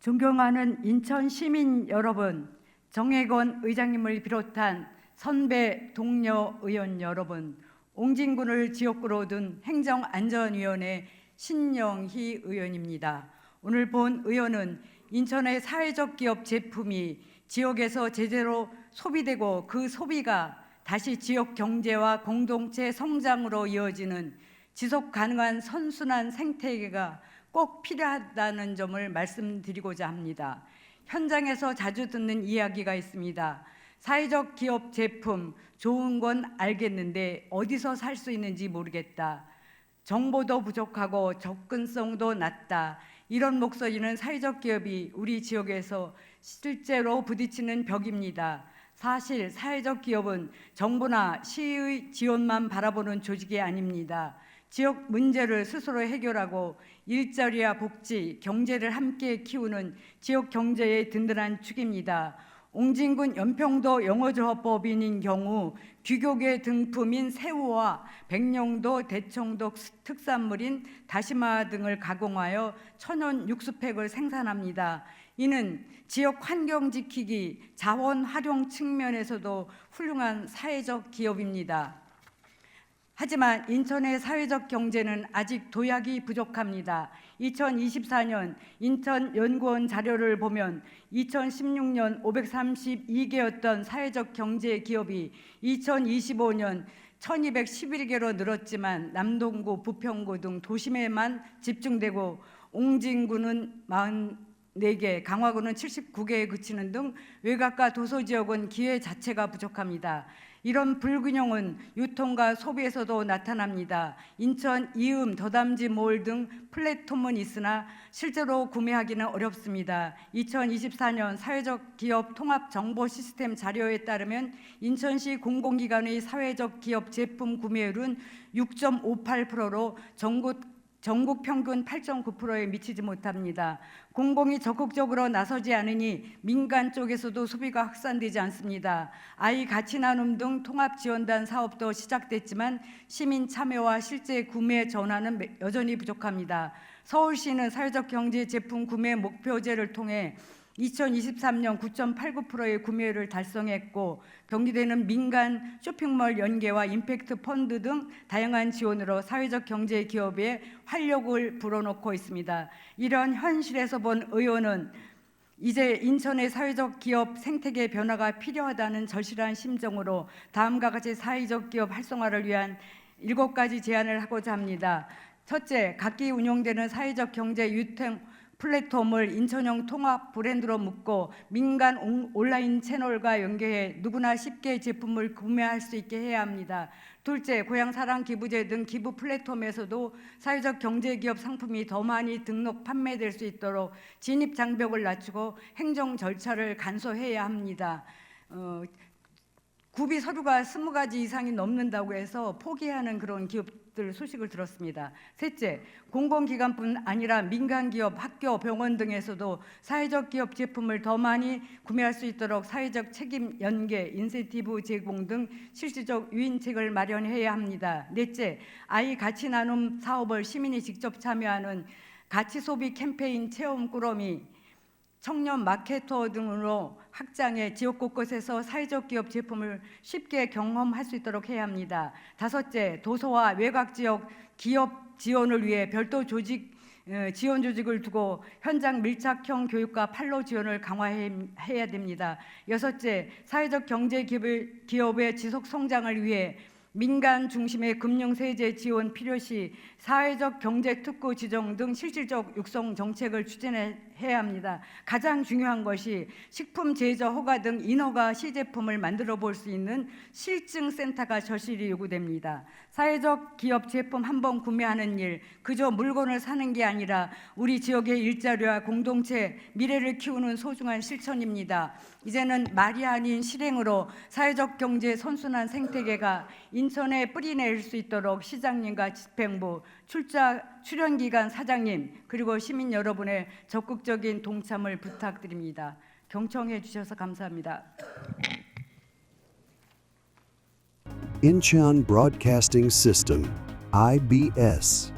존경하는 인천 시민 여러분, 정혜건 의장님을 비롯한 선배 동료 의원 여러분, 옹진군을 지역구로 둔 행정안전위원회 신영희 의원입니다. 오늘 본 의원은 인천의 사회적 기업 제품이 지역에서 제대로 소비되고 그 소비가 다시 지역 경제와 공동체 성장으로 이어지는 지속 가능한 선순환 생태계가 꼭 필요하다는 점을 말씀드리고자 합니다. 현장에서 자주 듣는 이야기가 있습니다. 사회적 기업 제품 좋은 건 알겠는데 어디서 살 수 있는지 모르겠다. 정보도 부족하고 접근성도 낮다. 이런 목소리는 사회적 기업이 우리 지역에서 실제로 부딪히는 벽입니다. 사실 사회적 기업은 정부나 시의 지원만 바라보는 조직이 아닙니다. 지역 문제를 스스로 해결하고 일자리와 복지, 경제를 함께 키우는 지역 경제의 든든한 축입니다. 옹진군 연평도 영어조합법인인 경우 귀족의 등품인 새우와 백령도, 대청도 특산물인 다시마 등을 가공하여 천연 육수팩을 생산합니다. 이는 지역 환경 지키기, 자원 활용 측면에서도 훌륭한 사회적 기업입니다. 하지만 인천의 사회적 경제는 아직 도약이 부족합니다. 2024년 인천 연구원 자료를 보면 2016년 532개였던 사회적 경제 기업이 2025년 1211개로 늘었지만 남동구, 부평구 등 도심에만 집중되고 옹진구는 44개, 강화구는 79개에 그치는 등 외곽과 도서 지역은 기회 자체가 부족합니다. 이런 불균형은 유통과 소비에서도 나타납니다. 인천 이음, 더담지 몰 등 플랫폼은 있으나 실제로 구매하기는 어렵습니다. 2024년 사회적 기업 통합 정보 시스템 자료에 따르면 인천시 공공기관의 사회적 기업 제품 구매율은 6.58%로 전국 전국 평균 8.9%에 미치지 못합니다. 공공이 적극적으로 나서지 않으니 민간 쪽에서도 소비가 확산되지 않습니다. 아이 가치 나눔 등 통합 지원단 사업도 시작됐지만 시민 참여와 실제 구매 전환은 여전히 부족합니다. 서울시는 사회적 경제 제품 구매 목표제를 통해 2023년 9.89%의 구매율을 달성했고 경기대는 민간 쇼핑몰 연계와 임팩트 펀드 등 다양한 지원으로 사회적 경제 기업에 활력을 불어넣고 있습니다. 이런 현실에서 본 의원은 이제 인천의 사회적 기업 생태계 변화가 필요하다는 절실한 심정으로 다음과 같이 사회적 기업 활성화를 위한 일곱 가지 제안을 하고자 합니다. 첫째, 각기 운영되는 사회적 경제 유통 플랫폼을 인천형 통합 브랜드로 묶고 민간 온라인 채널과 연계해 누구나 쉽게 제품을 구매할 수 있게 해야 합니다. 둘째, 고향 사랑 기부제 등 기부 플랫폼에서도 사회적 경제 기업 상품이 더 많이 등록 판매될 수 있도록 진입 장벽을 낮추고 행정 절차를 간소해야 합니다. 어, 구비 서류가 스무 가지 이상이 넘는다고 해서 포기하는 그런 기업들 소식을 들었습니다. 셋째, 공공기관뿐 아니라 민간기업, 학교, 병원 등에서도 사회적 기업 제품을 더 많이 구매할 수 있도록 사회적 책임 연계, 인센티브 제공 등 실질적 유인책을 마련해야 합니다. 넷째, 아이 가치 나눔 사업을 시민이 직접 참여하는 가치 소비 캠페인 체험 꾸러미 청년 마케터 등으로 확장해 지역 곳곳에서 사회적 기업 제품을 쉽게 경험할 수 있도록 해야 합니다. 다섯째, 도서와 외곽 지역 기업 지원을 위해 별도 조직 어, 지원 조직을 두고 현장 밀착형 교육과 판로 지원을 강화해야 됩니다. 여섯째, 사회적 경제 기업의 지속 성장을 위해 민간 중심의 금융 세제 지원 필요시 사회적 경제 특구 지정 등 실질적 육성 정책을 추진해야 합니다. 가장 중요한 것이 식품 제조 허가 등 인허가 시제품을 만들어 볼 수 있는 실증 센터가 절실히 요구됩니다. 사회적 기업 제품 한 번 구매하는 일 그저 물건을 사는 게 아니라 우리 지역의 일자리와 공동체 미래를 키우는 소중한 실천입니다. 이제는 말이 아닌 실행으로 사회적 경제 선순환 생태계가 인천에 뿌리낼 수 있도록 시장님과 집행부 출자 출연 기관 사장님 그리고 시민 여러분의 적극적인 동참을 부탁드립니다. 경청해 주셔서 감사합니다. Incheon Broadcasting System, IBS.